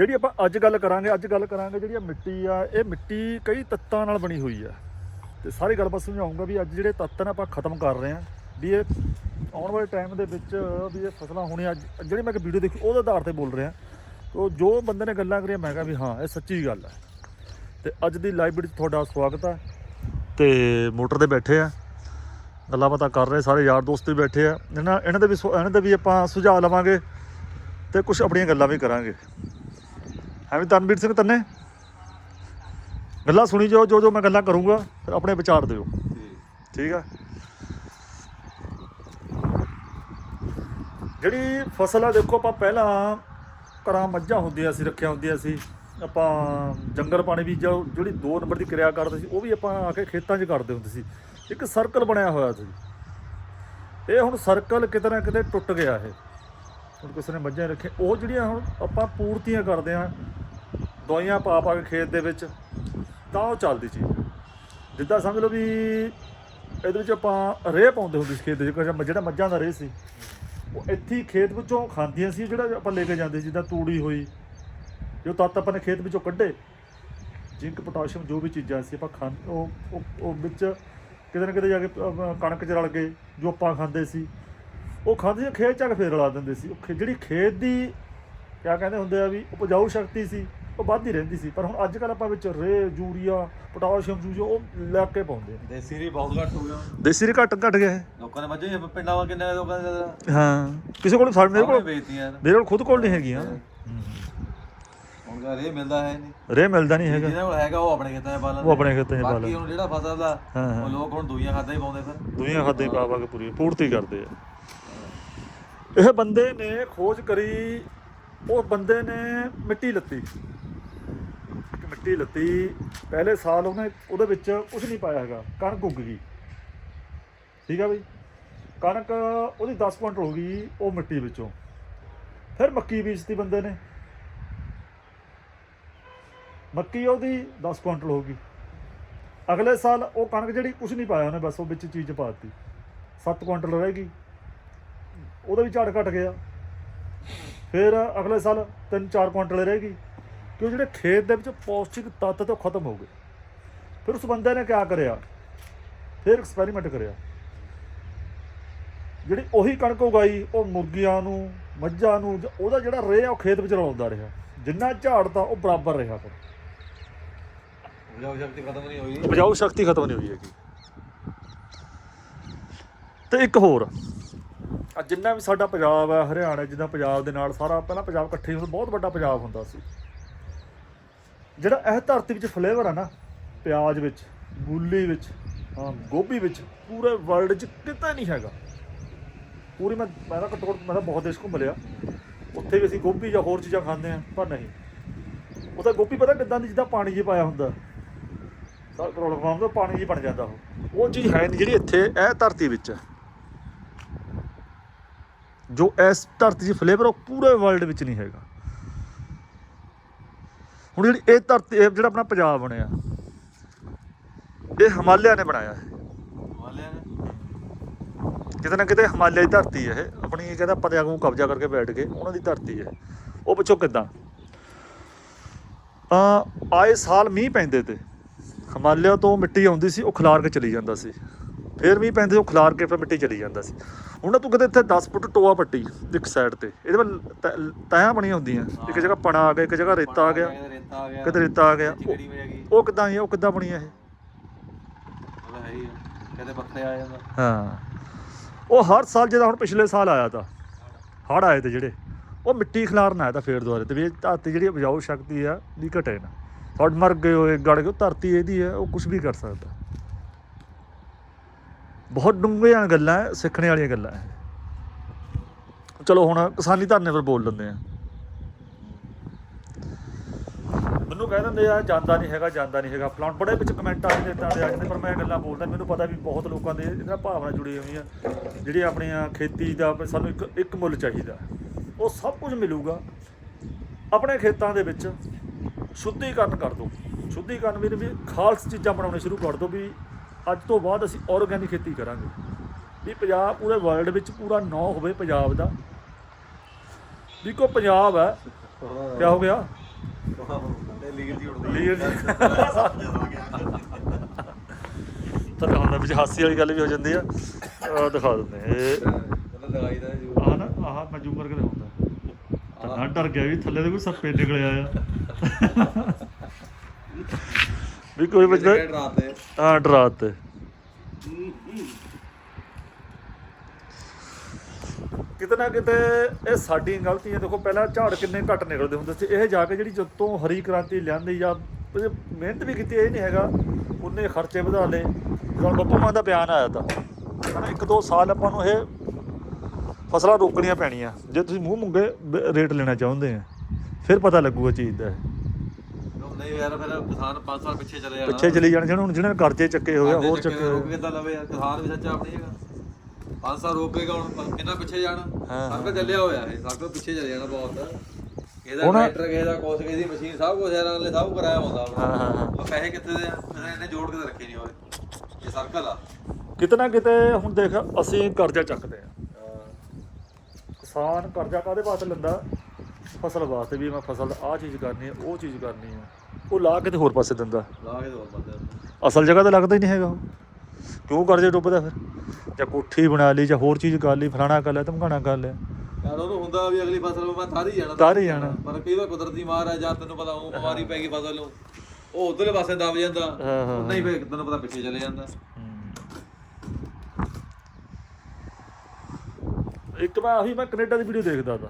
ਜਿਹੜੀ ਆਪਾਂ ਅੱਜ ਗੱਲ ਕਰਾਂਗੇ, ਅੱਜ ਗੱਲ ਕਰਾਂਗੇ ਜਿਹੜੀ ਇਹ ਮਿੱਟੀ ਆ, ਇਹ ਮਿੱਟੀ ਕਈ ਤੱਤਾਂ ਨਾਲ ਬਣੀ ਹੋਈ ਆ। ਤੇ ਸਾਰੀ ਗੱਲ ਬਸ ਸਮਝਾਉਂਗਾ ਵੀ ਅੱਜ ਜਿਹੜੇ ਤੱਤ ਨੇ ਆਪਾਂ ਖਤਮ ਕਰ ਰਹੇ ਆ, ਵੀ ਇਹ ਆਉਣ ਵਾਲੇ ਟਾਈਮ ਦੇ ਵਿੱਚ ਵੀ ਇਹ ਫਸਲਾਂ ਹੋਣੀਆਂ। ਅੱਜ ਜਿਹੜੀ ਮੈਂ ਇੱਕ ਵੀਡੀਓ ਦੇਖੀ, ਉਹਦੇ ਆਧਾਰ ਤੇ ਬੋਲ ਰਿਹਾ। ਤੋ ਜੋ ਬੰਦੇ ਨੇ ਗੱਲਾਂ ਕਰੀਆਂ, ਮੈਂ ਕਿਹਾ ਵੀ ਹਾਂ, ਇਹ ਸੱਚੀ ਗੱਲ ਹੈ ਤੇ ਅੱਜ ਦੀ ਲਾਈਵ ਵੀਡੀਓ 'ਚ ਤੁਹਾਡਾ ਸਵਾਗਤ ਹੈ ਤੇ ਮੋਟਰ ਤੇ ਬੈਠੇ ਆ। ਗੱਲਾਂ ਬਾਤਾਂ ਕਰ ਰਹੇ, ਸਾਰੇ ਯਾਰ ਦੋਸਤ ਵੀ ਬੈਠੇ ਆ। ਇਹਨਾਂ ਇਹਨਾਂ ਦੇ ਵੀ ਸੁ- ਇਹਨਾਂ ਦੇ ਵੀ ਆਪਾਂ ਸੁਝਾਅ ਲਵਾਂਗੇ ਤੇ ਕੁਝ ਆਪਣੀਆਂ ਗੱਲਾਂ ਵੀ ਕਰਾਂਗੇ। ਹੈ ਵੀ ਤਨਵੀਰ ਸਿੰਘ ਤੰਨੇ। ਗੱਲਾਂ ਸੁਣੀ ਜਾਓ, ਜੋ ਜੋ ਮੈਂ ਗੱਲਾਂ ਕਰੂੰਗਾ, ਫਿਰ ਆਪਣੇ ਵਿਚਾਰ ਦਿਓ। ਠੀਕ ਆ? ਜਿਹੜੀ ਫਸਲ ਆ, ਦੇਖੋ ਆਪਾਂ ਪਹਿਲਾਂ ਘਰਾਂ ਮੱਝਾਂ ਹੁੰਦੀਆਂ ਸੀ, ਰੱਖਿਆ ਹੁੰਦੀਆਂ ਸੀ। ਆਪਾਂ ਜੰਗਲ ਪਾਣੀ ਵੀ ਜਿਹੜੀ 2 ਨੰਬਰ ਦੀ ਕਿਰਿਆ ਕਰਦੇ ਸੀ, ਉਹ ਵੀ ਆਪਾਂ ਆ ਕੇ ਖੇਤਾਂ 'ਚ ਕਰਦੇ ਹੁੰਦੇ ਸੀ। ਇੱਕ ਸਰਕਲ ਬਣਿਆ ਹੋਇਆ ਸੀ। ਇਹ ਹੁਣ ਸਰਕਲ ਕਿਤੇ ਨਾ ਕਿਤੇ ਟੁੱਟ ਗਿਆ ਇਹ। ਹੁਣ ਕਿਸੇ ਨੇ ਮੱਝਾਂ ਰੱਖੇ ਉਹ ਜਿਹੜੀਆਂ ਹੁਣ ਆਪਾਂ ਪੂਰਤੀਆਂ ਕਰਦੇ ਆ ਦਵਾਈਆਂ ਪਾ ਪਾ ਕੇ ਖੇਤ ਦੇ ਵਿੱਚ, ਤਾਂ ਉਹ ਚੱਲਦੀ ਚੀਜ਼ ਜਿੱਦਾਂ ਸਮਝ ਲਓ ਵੀ ਇਹਦੇ ਵਿੱਚ ਆਪਾਂ ਰੇਹ ਪਾਉਂਦੇ ਹੁੰਦੇ ਸੀ ਖੇਤ ਦੇ ਵਿੱਚ ਜਿਹੜਾ ਮੱਝਾਂ ਦਾ ਰੇਹ ਸੀ, ਉਹ ਇੱਥੇ ਹੀ ਖੇਤ ਵਿੱਚੋਂ ਖਾਂਦੀਆਂ ਸੀ, ਜਿਹੜਾ ਆਪਾਂ ਲੈ ਕੇ ਜਾਂਦੇ ਸੀ, ਜਿੱਦਾਂ ਤੂੜੀ ਹੋਈ, ਜੋ ਤੱਤ ਆਪਾਂ ਨੇ ਖੇਤ ਵਿੱਚੋਂ ਕੱਢੇ, ਜ਼ਿੰਕ, ਪੋਟਾਸ਼ੀਅਮ, ਜੋ ਵੀ ਚੀਜ਼ਾਂ ਸੀ, ਆਪਾਂ ਖਾਂ, ਉਹ ਉਹ- ਉਹ ਵਿੱਚ ਕਿਤੇ ਨਾ ਕਿਤੇ ਜਾ ਕੇ ਕਣਕ ਚ ਰਲ ਗਏ, ਜੋ ਆਪਾਂ ਖਾਂਦੇ ਸੀ ਉਹ ਖਾਂਦੇ ਸੀ ਖੇਤ ਚ ਆ ਕੇ ਫੇਰ ਰਲਾ ਦਿੰਦੇ ਸੀ। ਉਹ ਜਿਹੜੀ ਖੇਤ ਦੀ ਕਿਆ ਕਹਿੰਦੇ ਹੁੰਦੇ ਆ ਵੀ ਉਪਜਾਊ ਸ਼ਕਤੀ ਸੀ ਉਹ ਵੱਧਦੀ ਰਹਿੰਦੀ ਸੀ। ਪਰ ਹੁਣ ਅੱਜ ਕੱਲ ਆਪਾਂ ਵਿੱਚ ਰੇ ਯੂਰੀਆ ਪੋਟਾਸ਼ੀਅਮ ਯੂਰੀਆ ਉਹ ਲੈ ਕੇ ਪਾਉਂਦੇ ਨੇ ਦੇਸੀ ਰੀ ਬਹੁਤ ਘੱਟ ਹੋ ਗਿਆ। ਦੇਸੀ ਰੇ ਘਟ ਘਟ ਗਿਆ ਹੈ ਲੋਕਾਂ ਨੇ ਮੱਝਾਂ ਹੀ ਪਿੰਡਾਂ ਵਾ ਕਿੰਨੇ ਲੋਕਾਂ ਦੇ ਜ਼ਿਆਦਾ? ਹਾਂ। ਕਿਸੇ ਕੋਲ ਸਾਡੇ ਮੇਰੇ ਕੋਲ ਮੇਰੇ ਕੋਲ ਖੁਦ ਕੋਲ ਨਹੀਂ ਹੈਗੀਆਂ। ਹੁਣ ਇਹ ਮਿਲਦਾ ਹੈ ਨਹੀਂ। ਰੇ ਮਿਲਦਾ ਨਹੀਂ ਹੈਗਾ। ਜਿਹਨਾਂ ਕੋਲ ਹੈਗਾ ਉਹ ਆਪਣੇ ਖੇਤਾਂ 'ਚ ਉਹ ਆਪਣੇ ਖੇਤਾਂ 'ਚ ਬਾਕੀ। ਹੁਣ ਜਿਹੜਾ ਫਸਲ ਦਾ ਹਾਂ, ਹਾਂ। ਉਹ ਲੋਕ ਹੁਣ ਦੂਈਆਂ ਖਾਦਾਂ ਹੀ ਪਾਉਂਦੇ ਫਿਰ। ਦੁਨੀਆ ਖਾਦੇ ਪਾ ਪਾ ਕੇ ਪੂਰੀ ਪੂਰਤੀ ਕਰਦੇ ਆ। ਇਹ ਬੰਦੇ ਨੇ ਖੋਜ ਕਰੀ, ਉਹ ਬੰਦੇ ਨੇ ਮਿੱਟੀ ਲੱਤੀ। ਮਿੱਟੀ ਲੱਤੀ, ਪਹਿਲੇ ਸਾਲ ਉਹਨੇ ਉਹਦੇ ਵਿੱਚ ਕੁਝ ਨਹੀਂ ਪਾਇਆ ਹੈਗਾ, ਕਣਕ ਉੱਗ ਗਈ। ਠੀਕ ਆ ਬਈ? ਕਣਕ ਉਹਦੀ 10 ਕੁਇੰਟਲ ਹੋ ਗਈ ਉਹ ਮਿੱਟੀ ਵਿੱਚੋਂ। ਫਿਰ ਮੱਕੀ ਬੀਜਤੀ ਬੰਦੇ ਨੇ। ਮੱਕੀ ਉਹਦੀ 10 ਕੁਇੰਟਲ ਹੋ ਗਈ। ਅਗਲੇ ਸਾਲ ਉਹ ਕਣਕ ਜਿਹੜੀ ਕੁਝ ਨਹੀਂ ਪਾਇਆ ਉਹਨੇ, ਬਸ ਉਹ ਵਿੱਚ ਚੀਜ਼ ਪਾ ਦਿੱਤੀ। 7 ਕੁਇੰਟਲ ਰਹਿ ਗਈ। ਉਹਦਾ ਵੀ ਝਾੜ ਘਟ ਗਿਆ। ਫਿਰ ਅਗਲੇ ਸਾਲ 3-4 ਕੁਇੰਟਲ ਰਹਿ ਗਈ। ਕਿਉਂ ਜਿਹੜੇ ਖੇਤ ਦੇ ਵਿੱਚ ਪੌਸ਼ਟਿਕ ਤੱਤ ਤੇ ਖਤਮ ਹੋ ਗਏ। ਫਿਰ ਉਸ ਬੰਦੇ ਨੇ ਕਿਆ ਕਰਿਆ? ਫਿਰ ਐਕਸਪੈਰੀਮੈਂਟ ਕਰਿਆ। ਜਿਹੜੀ ਉਹੀ ਕਣਕ ਉਗਾਈ ਉਹ ਮੁਰਗੀਆਂ ਨੂੰ ਮੱਝਾਂ ਨੂੰ ਉਹਦਾ ਜਿਹੜਾ ਰੇਹ ਆ ਉਹ ਖੇਤ ਵਿੱਚ ਰਲਾਉਂਦਾ ਰਿਹਾ। ਜਿੰਨਾ ਝਾੜ ਤਾਂ ਉਹ ਬਰਾਬਰ ਰਿਹਾ ਫਿਰ। ਉਪਜਾਊ ਸ਼ਕਤੀ ਖਤਮ ਨਹੀਂ ਹੋਈ। ਉਪਜਾਊ ਸ਼ਕਤੀ ਖਤਮ ਨਹੀਂ ਹੋਈ ਹੈਗੀ। ਤੇ ਇੱਕ ਹੋਰ। ਆ, ਜਿੰਨਾ ਵੀ ਸਾਡਾ ਪੰਜਾਬ ਹੈ ਹਰਿਆਣਾ, ਜਿੱਦਾਂ ਪੰਜਾਬ ਦੇ ਨਾਲ ਸਾਰਾ, ਪਹਿਲਾਂ ਪੰਜਾਬ ਇਕੱਠੇ ਹੁੰਦਾ ਬਹੁਤ ਵੱਡਾ ਪੰਜਾਬ ਹੁੰਦਾ ਸੀ। ਜਿਹੜਾ ਇਹ ਧਰਤੀ ਵਿੱਚ ਫਲੇਵਰ ਆ ਨਾ, ਪਿਆਜ਼ ਵਿੱਚ ਮੂਲੀ ਵਿੱਚ, ਹਾਂ, ਗੋਭੀ ਵਿੱਚ, ਪੂਰੇ ਵਰਲਡ 'ਚ ਕਿਤੇ ਨਹੀਂ ਹੈਗਾ। ਪੂਰੀ ਮੈਂ ਮੈਂ ਤਾਂ ਘੱਟੋ ਮੈਂ ਤਾਂ ਬਹੁਤ ਦੇਸ਼ ਘੁੰਮ ਲਿਆ। ਉੱਥੇ ਵੀ ਅਸੀਂ ਗੋਭੀ ਜਾਂ ਹੋਰ ਚੀਜ਼ਾਂ ਖਾਂਦੇ ਆ ਪਰ ਨਹੀਂ। ਉਹ ਤਾਂ ਗੋਭੀ ਪਤਾ ਕਿੱਦਾਂ ਦੀ, ਜਿੱਦਾਂ ਪਾਣੀ 'ਚ ਪਾਇਆ ਹੁੰਦਾ। ਸਰ ਫਾਰਮ ਆਉਂਦਾ ਪਾਣੀ ਜੀ ਬਣ ਜਾਂਦਾ ਉਹ। ਉਹ ਚੀਜ਼ ਹੈ ਨਹੀਂ ਜਿਹੜੀ ਇੱਥੇ, ਇਹ ਧਰਤੀ ਵਿੱਚ। ਹੈ ਜੋ ਇਸ ਧਰਤੀ 'ਚ ਫਲੇਵਰ ਉਹ ਪੂਰੇ ਵਰਲਡ ਵਿੱਚ ਨਹੀਂ ਹੈਗਾ। ਹੁਣ ਜਿਹੜੀ ਇਹ ਧਰਤੀ ਇਹ ਜਿਹੜਾ ਆਪਣਾ ਪੰਜਾਬ ਬਣਿਆ ਇਹ ਹਿਮਾਲਿਆ ਨੇ ਬਣਾਇਆ ਹੈ। ਵਾਲਿਆਂ ਨੇ? ਕਿਤੇ ਨਾ ਕਿਤੇ ਹਿਮਾਲਿਆ ਦੀ ਧਰਤੀ ਹੈ ਇਹ। ਆਪਣੀ ਕਹਿੰਦਾ ਪਤਿਆਂ ਨੂੰ ਕਬਜ਼ਾ ਕਰਕੇ ਬੈਠ ਗਏ ਉਹਨਾਂ ਦੀ ਧਰਤੀ ਹੈ। ਉਹ ਪਿੱਛੋਂ ਕਿੱਦਾਂ? ਆ ਆਏ ਸਾਲ ਮੀਂਹ ਪੈਂਦੇ ਤੇ ਹਿਮਾਲਿਆ ਤੋਂ ਮਿੱਟੀ ਆਉਂਦੀ ਸੀ ਉਹ ਖਿਲਾਰ ਕੇ ਚਲੀ ਜਾਂਦਾ ਸੀ। ਫੇਰ ਮੀਂਹ ਪੈਂਦੇ ਉਹ ਖਿਲਾਰ ਕੇ ਫਿਰ ਮਿੱਟੀ ਚਲੀ ਜਾਂਦਾ ਸੀ। ਹੁਣ ਤੂੰ ਕਿਤੇ ਇੱਥੇ 10 ਫੁੱਟ ਟੋਆ ਪੱਟੀ ਇੱਕ ਸਾਈਡ ਤੇ ਇਹਦੇ ਵੱਲ ਤਹਾਂ ਬਣੀਆਂ ਹੁੰਦੀਆਂ। ਇੱਕ ਜਗ੍ਹਾ ਪਣਾ ਆ ਗਿਆ ਇੱਕ ਜਗ੍ਹਾ ਰੇਤਾ ਆ ਗਿਆ ਕਿਤੇ ਰੇਤਾ ਆ ਗਿਆ। ਉਹ- ਕਿੱਦਾਂ ਹੈ ਉਹ ਕਿੱਦਾਂ ਬਣੀ ਇਹ? ਹੈ ਹੀ ਆ। ਕਿਤੇ ਪੱਥੇ ਆ ਜਾਂਦਾ। ਹਾਂ। ਉਹ ਹਰ ਸਾਲ ਜਿਹਦਾ ਹੁਣ ਪਿਛਲੇ ਸਾਲ ਆਇਆ ਤਾਂ ਹੜ ਆਏ ਤੇ ਜਿਹੜੇ ਉਹ ਮਿੱਟੀ ਖਿਲਾਰਨ ਆਇਆ ਤਾਂ ਫੇਰ ਦੁਆਰੇ ਤੇ ਵੀ ਇਹ ਧਰਤੀ ਜਿਹੜੀ ਉਪਜਾਊ ਸ਼ਕਤੀ ਆ ਦੀ ਘਟੇ ਨਾ। ਫੜ ਮਰ ਗਏ ਹੋਏ ਗੜ ਗਏ ਧਰਤੀ ਇਹਦੀ ਹੈ ਉਹ ਕੁਝ ਵੀ ਕਰ ਸਕਦਾ। ਬਹੁਤ ਡੂੰਘੀਆਂ ਗੱਲਾਂ ਹੈ, ਸਿੱਖਣੇ ਵਾਲੀਆਂ ਗੱਲਾਂ ਹੈ ਚਲੋ ਹੁਣ ਕਿਸਾਨੀ ਧਰਨੇ ਪਰ ਬੋਲ ਲੈਂਦੇ ਆ। ਮੈਨੂੰ ਕਹਿ ਦਿੰਦੇ ਆ ਜਾਂਦਾ ਨਹੀਂ ਹੈਗਾ ਜਾਂਦਾ ਨਹੀਂ ਹੈਗਾ। ਫਲਾਣ ਬੜੇ ਵਿੱਚ ਕਮੈਂਟ ਆ ਜਾਂਦੇ ਇਦਾਂ ਦੇ ਆ ਜਾਂਦੇ ਪਰ ਮੈਂ ਗੱਲਾਂ ਬੋਲਦਾ ਮੈਨੂੰ ਪਤਾ ਵੀ ਬਹੁਤ ਲੋਕਾਂ ਦੇ ਇਹਨਾਂ ਭਾਵਨਾ ਜੁੜੀ ਹੋਈਆਂ। ਜਿਹੜੀ ਆਪਣੀਆਂ ਖੇਤੀ ਦਾ ਸਾਨੂੰ ਇੱਕ ਇੱਕ ਮੁੱਲ ਚਾਹੀਦਾ। ਉਹ ਸਭ ਕੁਝ ਮਿਲੂਗਾ। ਆਪਣੇ ਖੇਤਾਂ ਦੇ ਵਿੱਚ ਸ਼ੁੱਧੀਕਰਨ ਕਰ ਦਿਓ। ਸ਼ੁੱਧੀਕਰਨ ਵੀ ਵੀ ਖਾਲਸ ਚੀਜ਼ਾਂ ਬਣਾਉਣੇ ਸ਼ੁਰੂ ਕਰ ਦਿਓ ਵੀ ਅੱਜ ਤੋਂ ਬਾਅਦ ਅਸੀਂ ਆਰਗੈਨਿਕ ਖੇਤੀ ਕਰਾਂਗੇ। ਵੀ ਪੰਜਾਬ ਪੂਰੇ ਵਰਲਡ ਵਿੱਚ ਪੂਰਾ ਨਾਂ ਹੋਵੇ ਪੰਜਾਬ ਦਾ। ਵੀ ਕੋ ਪੰਜਾਬ ਹੈ ਕੀ ਹੋ ਗਿਆ? ਲੀਰ ਦੀ ਉੜਦੀ ਲੀਰ ਦੀ। ਤਾਂ ਵਿੱਚ ਹਾਸੀ ਵਾਲੀ ਗੱਲ ਵੀ ਹੋ ਜਾਂਦੀ ਆ। ਦਿਖਾ ਦਿੰਦੇ ਇਹ ਲਗਾਈ ਦਾ ਜੀ ਆਹ ਨਾ ਆਹ ਮੈਂ ਜ਼ੂਮ ਕਰਕੇ ਦਿਖਾਉਂਦਾ। ਤਾਂ ਡਰ ਗਿਆ ਵੀ ਥੱਲੇ ਤੇ ਕੋਈ ਸੱਪੇ ਨਿਕਲਿਆ ਆ। ਵੀ ਕੋਈ ਬੱਚਾ ਰਾਤ ਦੇ ਹਾਂ ਡਰਾਤ ਕਿਤੇ ਨਾ ਕਿਤੇ ਇਹ ਸਾਡੀ ਗਲਤੀ ਹੈ ਦੇਖੋ ਪਹਿਲਾਂ ਝਾੜ ਕਿੰਨੇ ਘੱਟ ਨਿਕਲਦੇ ਹੁੰਦੇ ਸੀ। ਇਹ ਜਾ ਕੇ ਜਿਹੜੀ ਜਦੋਂ ਹਰੀ ਕ੍ਰਾਂਤੀ ਲਿਆਂਦੀ ਜਾਂ ਮਿਹਨਤ ਵੀ ਕੀਤੀ ਇਹ ਨਹੀਂ ਹੈਗਾ। ਉਹਨੇ ਖਰਚੇ ਵਧਾ ਲਏ। ਜਦੋਂ ਬੱਪੂ ਮਾਨ ਦਾ ਬਿਆਨ ਆਇਆ ਤਾਂ। ਕਹਿੰਦਾ ਇੱਕ ਦੋ ਸਾਲ ਆਪਾਂ ਨੂੰ ਇਹ ਫਸਲਾਂ ਰੋਕਣੀਆਂ ਪੈਣੀਆਂ। ਜੇ ਤੁਸੀਂ ਮੂੰਹ ਮੁੰਗੇ ਰੇਟ ਲੈਣਾ ਚਾਹੁੰਦੇ ਆ ਫਿਰ ਪਤਾ ਲੱਗੂਗਾ ਚੀਜ਼ ਦਾ ਨਹੀਂ ਯਾਰ ਫਿਰ ਕਿਸਾਨ 5 ਸਾਲ ਪਿੱਛੇ ਚਲੇ ਜਾਣਾ। ਪਿੱਛੇ ਚਲੀ ਜਾਣ ਜਿਹਨਾਂ ਹੁਣ ਜਿਹਨਾਂ ਨੇ ਕਰਜ਼ੇ ਚੱਕੇ ਹੋਏ ਆ ਹੋਰ ਚੱਕੇ ਹੋਏ ਰੋਕ ਆ। ਕਿੱਦਾਂ ਲਵੇ ਯਾਰ ਕਿਸਾਨ ਵੀ ਸੱਚਾ ਆਪਣੀ ਹੈਗਾ। 5 ਸਾਲ ਰੋਕੇਗਾ ਹੁਣ ਕਿੰਨਾ ਪਿੱਛੇ ਜਾਣਾ? ਹਾਂ, ਸਰਕਲ ਚੱਲਿਆ ਹੋਇਆ ਇਹ ਸਰਕਲ ਪਿੱਛੇ ਚਲੇ ਜਾਣਾ ਬਹੁਤ। ਇਹਦਾ ਟਰੈਕਟਰ ਕਿਸੇ ਦਾ ਕੋਸ ਕਿਸੇ ਦੀ ਮਸ਼ੀਨ ਸਭ ਕੁਝ ਯਾਰ ਅਗਲੇ ਸਭ ਕਰਾਇਆ ਹੁੰਦਾ ਹਾਂ, ਪੈਸੇ ਕਿੱਥੇ ਦੇ ਆ? ਇਹਨੇ ਜੋੜ ਕੇ ਰੱਖੇ ਨਹੀਂ ਹੋਏ। ਇਹ ਸਰਕਲ ਆ। ਕਿਤੇ ਨਾ ਕਿਤੇ ਹੁਣ ਦੇਖ ਅਸੀਂ ਕਰਜ਼ਾ ਚੱਕਦੇ ਆ। ਕਿਸਾਨ ਕਰਜ਼ਾ ਕਾਦੇ ਵਾਸਤੇ ਲੈਂਦਾ? ਫਸਲ ਵਾਸਤੇ ਵੀ ਮੈਂ ਫਸਲ ਆਹ ਚੀਜ਼ ਕਰਨੀ ਹੈ ਉਹ ਚੀਜ਼ ਕਰਨੀ ਹੈ ਉਹ ਲਾ ਕੇ ਤੇ ਹੋਰ ਪਾਸੇ ਦਿੰਦਾ। ਲਾ ਕੇ ਦੋ ਬੰਦੇ ਅਸਲ ਜਗ੍ਹਾ ਤੇ ਲੱਗਦਾ ਹੀ ਨਹੀਂ ਹੈਗਾ ਉਹ। ਕਿਉਂ ਕਰਜ਼ੇ ਡੁੱਬਦਾ ਫਿਰ? ਜਾਂ ਕੋਠੀ ਬਣਾ ਲਈ ਜਾਂ ਹੋਰ ਚੀਜ਼ ਕਰ ਲਈ ਫਲਾਣਾ ਕਰ ਲਿਆ ਧਮਕਾਣਾ ਕਰ ਲਿਆ। ਯਾਰ ਉਹਨੂੰ ਹੁੰਦਾ ਵੀ ਅਗਲੀ ਫਸਲ ਮੈਂ ਤਾਰੀ ਜਾਣਾ। ਤਾਰੀ ਜਾਣਾ। ਪਰ ਕਈ ਵਾਰ ਕੁਦਰਤੀ ਮਾਰ ਆ ਜਾਂ ਤੈਨੂੰ ਪਤਾ ਉਹ ਬਿਮਾਰੀ ਪੈ ਗਈ ਫਸਲ ਨੂੰ। ਉਹ ਉਧਰਲੇ ਪਾਸੇ ਦਬ ਜਾਂਦਾ। ਹਾਂ, ਹਾਂ, ਨਹੀਂ ਫੇਰ ਤੈਨੂੰ ਪਤਾ ਪਿੱਛੇ ਚਲੇ ਜਾਂਦਾ। ਇੱਕ ਮੈਂ ਆਹੀ ਮੈਂ ਕੈਨੇਡਾ ਦੀ ਵੀਡੀਓ ਦੇਖਦਾ ਤਾ।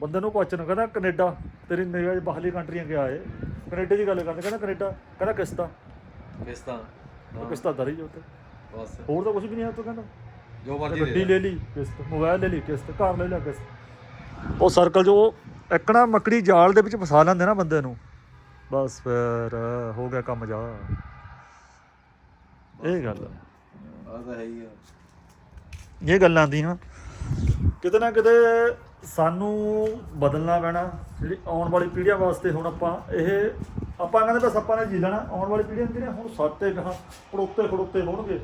ਬੰਦੇ ਨੂੰ ਕੁਐਸਚਨ ਕਹਿੰਦਾ ਕੈਨੇਡਾ ਤੇਰੀ ਨਿਗਾਹ 'ਚ ਬਾਹਰਲੀ ਕੰਟਰੀਆਂ ਗਿਆ ਏ? ਕੈਨੇਡਾ ਦੀ ਗੱਲ ਕਰਦੇ ਕਹਿੰਦਾ ਕੈਨੇਡਾ ਕਹਿੰਦਾ ਕਿਸ਼ਤਾਂ। ਕਿਸ਼ਤਾਂ? ਉਹ ਕਿਸ਼ਤਾਂ ਦਰੀ ਜੋ ਤੇ ਬਸ। ਹੋਰ ਤਾਂ ਕੁਝ ਵੀ ਨਹੀਂ ਤੂੰ ਕਹਿੰਦਾ। ਜੋ ਮਰਜ਼ੀ ਗੱਡੀ ਲੈ ਲਈ ਕਿਸ਼ਤ ਮੋਬਾਈਲ ਲੈ ਲਈ ਕਿਸ਼ਤ ਘਰ ਲੈ ਲਿਆ ਕਿਸ਼ਤ। ਉਹ ਸਰਕਲ ਜੋ ਇੱਕਣਾ ਮੱਕੜੀ ਜਾਲ ਦੇ ਵਿੱਚ ਫਸਾ ਲੈਂਦੇ ਨਾ ਬੰਦੇ ਨੂੰ। ਬਸ ਫਿਰ ਹੋ ਗਿਆ ਕੰਮ ਜਾ। ਇਹ ਗੱਲ ਆ। ਤਾਂ ਹੈ ਹੀ ਆ। ਇਹ ਗੱਲਾਂ ਆਂਦੀਆਂ ਕਿਤੇ ਨਾ ਕਿਤੇ ਸਾਨੂੰ ਬਦਲਣਾ ਪੈਣਾ, ਜਿਹੜੀ ਆਉਣ ਵਾਲੀ ਪੀੜ੍ਹੀਆਂ ਵਾਸਤੇ ਹੁਣ ਆਪਾਂ ਇਹ, ਆਪਾਂ ਕਹਿੰਦੇ ਬਸ ਆਪਾਂ ਨੇ ਜੀ ਲੈਣਾ, ਆਉਣ ਵਾਲੀ ਪੀੜ੍ਹੀਆਂ ਜਿਹੜੀਆਂ ਹੁਣ ਸਾਤੇ ਗਾਹਾਂ ਪੜੋਤੇ ਖੜੋਤੇ ਹੋਣਗੇ,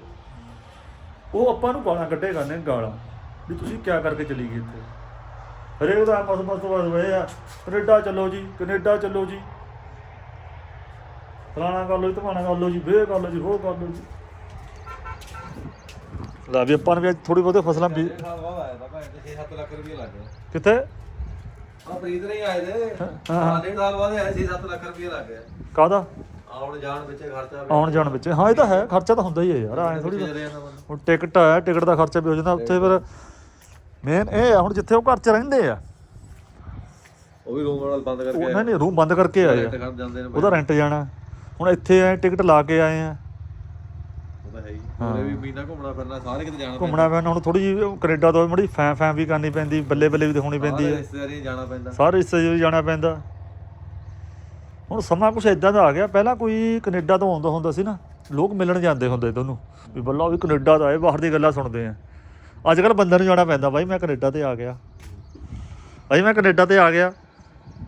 ਉਹ ਆਪਾਂ ਨੂੰ ਗਾਲਾਂ ਕੱਢੇ ਕਰਨੇ ਗਾਲਾਂ, ਵੀ ਤੁਸੀਂ ਕਿਆ ਕਰਕੇ ਚਲੀ ਗਏ ਇੱਥੇ। ਹਰੇਕ ਦਾ ਬਸ ਬਸ ਬਸ ਹੋਏ ਆ, ਕੈਨੇਡਾ ਚੱਲੋ ਜੀ, ਕੈਨੇਡਾ ਚੱਲੋ ਜੀ। ਫਲਾਣਾ ਕਰ ਲਓ ਜੀ, ਧਮਾਣਾ ਕਰ ਲਓ ਜੀ ਵੇ ਕਰ ਲਓ ਜੀ ਹੋ ਕਰ ਲਓ ਜੀ। ਲਾ ਵੀ ਆਪਾਂ ਨੇ ਵੀ ਥੋੜੀ ਬਹੁਤੇ ਫਸਲਾਂ ਵੀ ਇਹ ਸਾਲ ਬਾਅਦ ਆਇਆ ਤਾਂ ਭਾਵੇਂ 6-7 ਲੱਖ ਰੁਪਏ ਲੱਗ ਗਏ ਕਿੱਥੇ? ਆ ਪ੍ਰੀਤ ਨਹੀਂ ਆਏ ਦੇ ਹਾਂ। ਡੇਢ ਸਾਲ ਬਾਅਦ ਆਏ 6-7 ਲੱਖ ਰੁਪਏ ਲੱਗ ਕਾਦਾ ਆਉਣ ਜਾਣ ਵਿੱਚ ਖਰਚਾ ਆਉਣ ਜਾਣ ਵਿੱਚ। ਹਾਂ ਇਹ ਤਾਂ ਹੈ ਖਰਚਾ ਤਾਂ ਹੁੰਦਾ ਹੀ ਹੈ ਯਾਰ ਐ ਥੋੜੀ ਹੁਣ ਟਿਕਟ ਹੈ ਟਿਕਟ ਦਾ ਖਰਚਾ ਵੀ ਹੋ ਜਾਂਦਾ ਉੱਥੇ ਫਿਰ ਮੇਨ ਇਹ ਆ ਹੁਣ ਜਿੱਥੇ ਉਹ ਘਰ 'ਚ ਰਹਿੰਦੇ ਆ। ਉਹ ਵੀ ਰੂਮ ਵਾਲਾ ਬੰਦ ਉਹ ਕਰਕੇ ਨਹੀਂ ਨਹੀਂ ਰੂਮ ਬੰਦ ਕਰਕੇ ਆਏ ਆ। ਉਹਦਾ ਰੈਂਟ ਜਾਣਾ। ਹੁਣ ਇੱਥੇ ਆਏ ਟਿਕਟ ਲਾ ਕੇ ਆਏ ਆ। ਉਹ ਉਹਨੇ ਵੀ ਘੁੰਮਣਾ ਫਿਰਨਾ ਸਾਰੇ ਕਿਤੇ ਜਾਣਾ ਘੁੰਮਣਾ ਪੈਣਾ ਹੁਣ ਥੋੜੀ ਜਿਹੀ ਕੈਨੇਡਾ ਤੋਂ ਮੜੀ ਫੈਂ ਫੈਂ ਵੀ ਕਰਨੀ ਪੈਂਦੀ ਬੱਲੇ ਬੱਲੇ ਵੀ ਦਿਖਾਉਣੀ ਪੈਂਦੀ ਸਾਰੇ ਹੈ ਰਿਸ਼ਤੇਦਾਰੀ ਜਾਣਾ ਪੈਂਦਾ। ਸਾਰੇ ਰਿਸ਼ਤੇ ਜਾਣਾ ਪੈਂਦਾ। ਹੁਣ ਸਮਾਂ ਕੁਛ ਇਦਾਂ ਦਾ ਆ ਗਿਆ ਪਹਿਲਾਂ ਕੋਈ ਕੈਨੇਡਾ ਤੋਂ ਆਉਂਦਾ ਹੁੰਦਾ ਸੀ ਨਾ ਲੋਕ ਮਿਲਣ ਜਾਂਦੇ ਹੁੰਦੇ ਤੁਹਾਨੂੰ ਵੀ ਬੱਲਾ ਵੀ ਕੈਨੇਡਾ ਦਾ ਆਏ ਬਾਹਰ ਦੀ ਗੱਲਾਂ ਸੁਣਦੇ ਆ। ਅੱਜ ਕੱਲ ਬੰਦੇ ਨੂੰ ਜਾਣਾ ਪੈਂਦਾ ਬਾਈ ਮੈਂ ਕੈਨੇਡਾ ਤੇ ਆ ਗਿਆ। ਬਾਈ ਮੈਂ ਕੈਨੇਡਾ ਤੇ ਆ ਗਿਆ।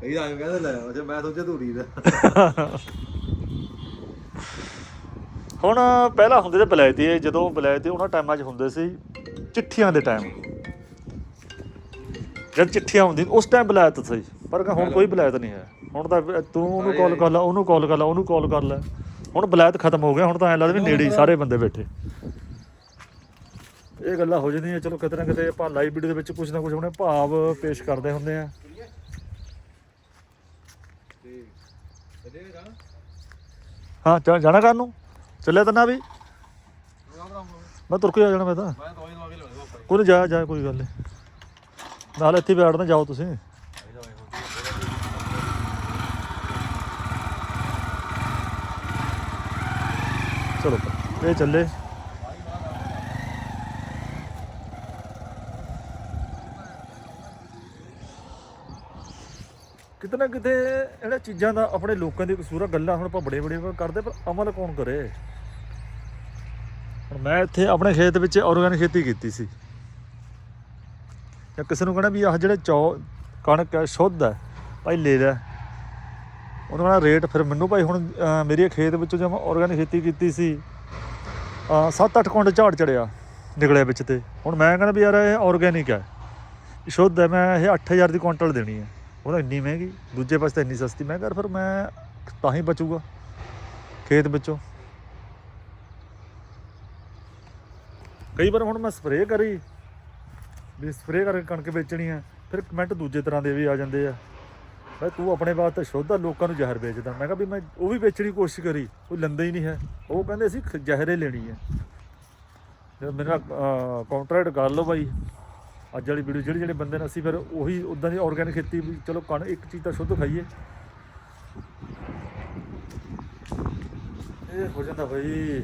ਇਹ ਆਏ ਕਹਿੰਦੇ ਲੈ ਅੱਛਾ ਮੈਂ ਸੋਚਿਆ ਧੂਰੀ ਦਾ ਹੁਣ ਪਹਿਲਾਂ ਹੁੰਦੇ ਤੇ ਬਲੈਤੀ ਜਦੋਂ ਬਲੈਤੀ ਉਹਨਾਂ ਟਾਈਮਾਂ 'ਚ ਹੁੰਦੇ ਸੀ ਚਿੱਠੀਆਂ ਦੇ ਟਾਈਮ ਜਦ ਚਿੱਠੀਆਂ ਹੁੰਦੀਆਂ ਉਸ ਟਾਈਮ ਬਲੈਤ ਸੀ ਪਰ ਹੁਣ ਕੋਈ ਬਲੈਤ ਨਹੀਂ ਹੈ। ਹੁਣ ਤਾਂ ਤੂੰ ਉਹਨੂੰ ਕਾਲ ਕਰ ਲੈ ਉਹਨੂੰ ਕਾਲ ਕਰ ਲੈ ਉਹਨੂੰ ਕਾਲ ਕਰ ਲੈ। ਹੁਣ ਬਲੈਤ ਖਤਮ ਹੋ ਗਿਆ ਹੁਣ ਤਾਂ ਐਂ ਲੱਗਦਾ ਵੀ ਨੇੜੇ ਹੀ ਸਾਰੇ ਬੰਦੇ ਬੈਠੇ। ਇਹ ਗੱਲਾਂ ਹੋ ਜਾਂਦੀਆਂ ਚਲੋ ਕਿਤੇ ਨਾ ਕਿਤੇ ਆਪਾਂ ਲਾਈਵ ਵੀਡੀਓ ਦੇ ਵਿੱਚ ਕੁਝ ਨਾ ਕੁਝ ਆਪਣੇ ਭਾਵ ਪੇਸ਼ ਕਰਦੇ ਹੁੰਦੇ ਆ। ਹਾਂ ਜਾਣਾ ਕਰਨ ਨੂੰ ਚੱਲਿਆ ਤਾਂ ਨਾ ਵੀ। ਮੈਂ ਤੁਰ ਕੇ ਆ ਜਾਣਾ ਮੈਂ ਤਾਂ। ਮੈਂ ਦਵਾਈ ਦਵਾ ਕੇ ਲਿਆਉਣੀ ਕੋਈ ਨਹੀਂ, ਜਾ ਜਾ, ਕੋਈ ਗੱਲ ਨਹੀਂ। ਨਾਲ ਇੱਥੇ ਬੈਠਣਾ, ਜਾਓ ਤੁਸੀਂ। ਚਲੋ ਇਹ ਚੱਲੇ। ਕਿਤੇ ਨਾ ਕਿਤੇ ਇਹਨਾਂ ਚੀਜ਼ਾਂ ਦਾ ਆਪਣੇ ਲੋਕਾਂ ਦੀ ਕਸੂਰ ਆ, ਗੱਲਾਂ ਹੁਣ ਆਪਾਂ ਬੜੇ ਬੜੇ ਕਰਦੇ ਪਰ ਅਮਲ ਕੌਣ ਕਰੇ? ਮੈਂ ਇੱਥੇ ਆਪਣੇ ਖੇਤ ਵਿੱਚ ਆਰਗੈਨਿਕ ਖੇਤੀ ਕੀਤੀ ਸੀ। ਜਾਂ ਕਿਸੇ ਨੂੰ ਕਹਣਾ ਵੀ ਆਹ ਜਿਹੜੇ ਚੌ ਕਣਕ ਹੈ ਸ਼ੁੱਧ ਹੈ ਭਾਈ ਲੈ ਲੈ। ਉਹਨਾਂ ਦਾ ਰੇਟ ਫਿਰ ਮੈਨੂੰ ਭਾਈ ਹੁਣ ਅਹ, ਮੇਰੇ ਖੇਤ ਵਿੱਚੋਂ ਜਦ ਮੈਂ ਆਰਗੈਨਿਕ ਖੇਤੀ ਕੀਤੀ ਸੀ 7-8 ਕੁਇੰਟਲ ਝਾੜ ਚੜਿਆ ਨਿਕਲਿਆ ਵਿੱਚ ਤੇ। ਹੁਣ ਮੈਂ ਕਹਿੰਦਾ ਵੀ ਯਾਰ ਇਹ ਆਰਗੈਨਿਕ ਹੈ। ਸ਼ੁੱਧ ਹੈ ਮੈਂ ਇਹ 8000 ਦੀ ਕੁਇੰਟਲ ਦੇਣੀ ਹੈ। ਉਹਦਾ ਇੰਨੀ ਮਹਿੰਗੀ ਦੂਜੇ ਪਾਸੇ ਇੰਨੀ ਸਸਤੀ। ਮੈਂ ਕਰ ਫਿਰ ਮੈਂ ਤਾਂ ਹੀ ਬਚੂਗਾ ਖੇਤ ਵਿੱਚੋਂ। ਕਈ ਵਾਰ ਹੁਣ ਮੈਂ ਸਪਰੇਅ ਕਰੀ, ਵੀ ਸਪਰੇਅ ਕਰਕੇ ਕਣਕ ਵੇਚਣੀ ਆ, ਫਿਰ ਕਮੈਂਟ ਦੂਜੇ ਤਰ੍ਹਾਂ ਦੇ ਵੀ ਆ ਜਾਂਦੇ ਆ। ਮੈਂ ਤੂੰ ਆਪਣੇ ਵਾਸਤੇ ਸ਼ੁੱਧ ਆ, ਲੋਕਾਂ ਨੂੰ ਜ਼ਹਿਰ ਵੇਚਦਾ। ਮੈਂ ਕਿਹਾ ਵੀ ਮੈਂ ਉਹ ਵੀ ਵੇਚਣ ਦੀ ਕੋਸ਼ਿਸ਼ ਕਰੀ, ਕੋਈ ਲੈਂਦਾ ਹੀ ਨਹੀਂ ਹੈ। ਉਹ ਕਹਿੰਦੇ ਅਸੀਂ ਜ਼ਹਿਰੇ ਲੈਣੀ ਹੈ ਜਦ ਮੇਰਾ ਕੰਟਰੈਕਟ ਕਰ ਲਓ ਬਾਈ। ਅੱਜ ਵਾਲੀ ਵੀਡੀਓ ਜਿਹੜੇ ਜਿਹੜੇ ਬੰਦੇ ਨੇ ਅਸੀਂ ਫਿਰ ਉਹੀ ਉਦਾਂ ਦੀ ਆਰਗੈਨਿਕ ਖੇਤੀ ਵੀ ਚਲੋ ਕਣ, ਇੱਕ ਚੀਜ਼ ਤਾਂ ਸ਼ੁੱਧ ਖਾਈਏ। ਇਹ ਹੋ ਜਾਂਦਾ ਬਾਈ।